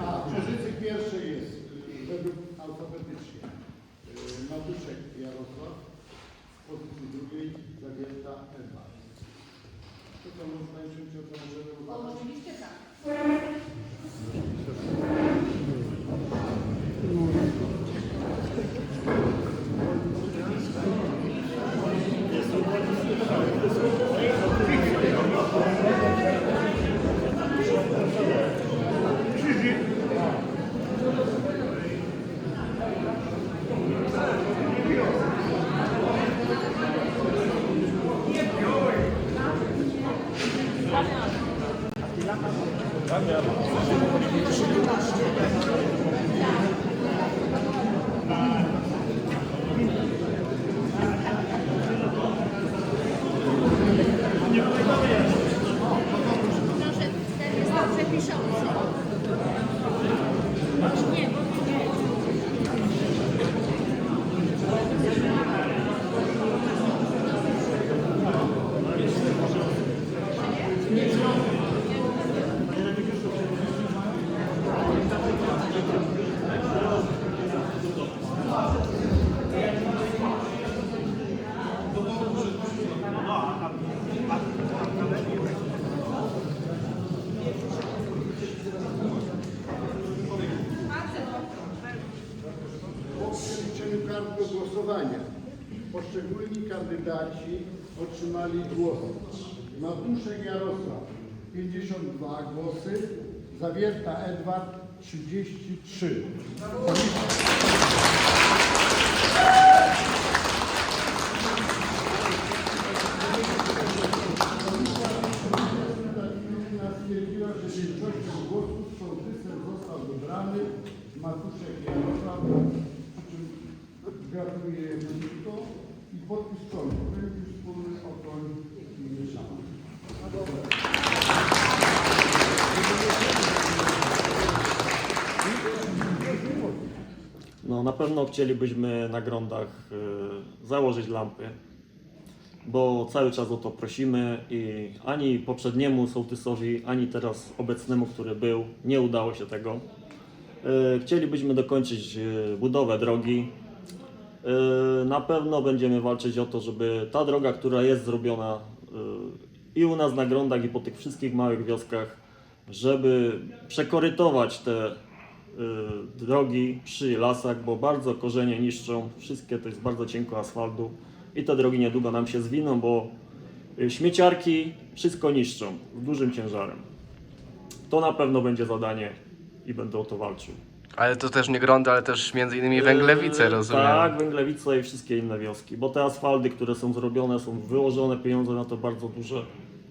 A w Krzyżycy pierwszy jest według alfabetycznie y, Matuszek Jarosław, w pozycji drugiej Zawierta Ewa. To może najszybciej o co możemy uważać? Oczywiście tak. Proszę, ten jest dobrze piszący. Nie, bo kart do głosowania poszczególni kandydaci otrzymali głosy. Matuszek Jarosław 52 głosy, Zawierta Edward 33. Komisja stwierdziła, że większością głosów sołtysem został wybrany Matuszek i podpis członków. Będzie wspólny okoń i. No na pewno chcielibyśmy na grondach y, założyć lampy, bo cały czas o to prosimy i ani poprzedniemu sołtysowi, ani teraz obecnemu, który był, nie udało się tego. Y, chcielibyśmy dokończyć y, budowę drogi. Y, na pewno będziemy walczyć o to, żeby ta droga, która jest zrobiona y, i u nas na grondach, i po tych wszystkich małych wioskach, żeby przekorytować te y, drogi przy lasach, bo bardzo korzenie niszczą. Wszystkie to jest bardzo cienko asfaltu i te drogi niedługo nam się zwiną, bo śmieciarki wszystko niszczą dużym ciężarem. To na pewno będzie zadanie i będę o to walczył. Ale to też nie Gronda, ale też między innymi Węglewice, Yy, rozumiem. Tak, Węglewice i wszystkie inne wioski, bo te asfalty, które są zrobione, są wyłożone pieniądze na to bardzo duże,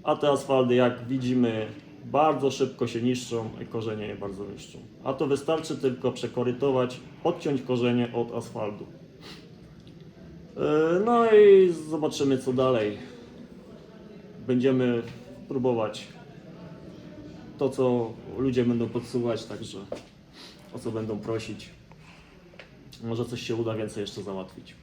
a te asfalty, jak widzimy, bardzo szybko się niszczą i korzenie je bardzo niszczą. A to wystarczy tylko przekorytować, odciąć korzenie od asfaltu. Yy, No i zobaczymy co dalej. Będziemy próbować to, co ludzie będą podsuwać, także o co będą prosić. Może coś się uda więcej jeszcze załatwić.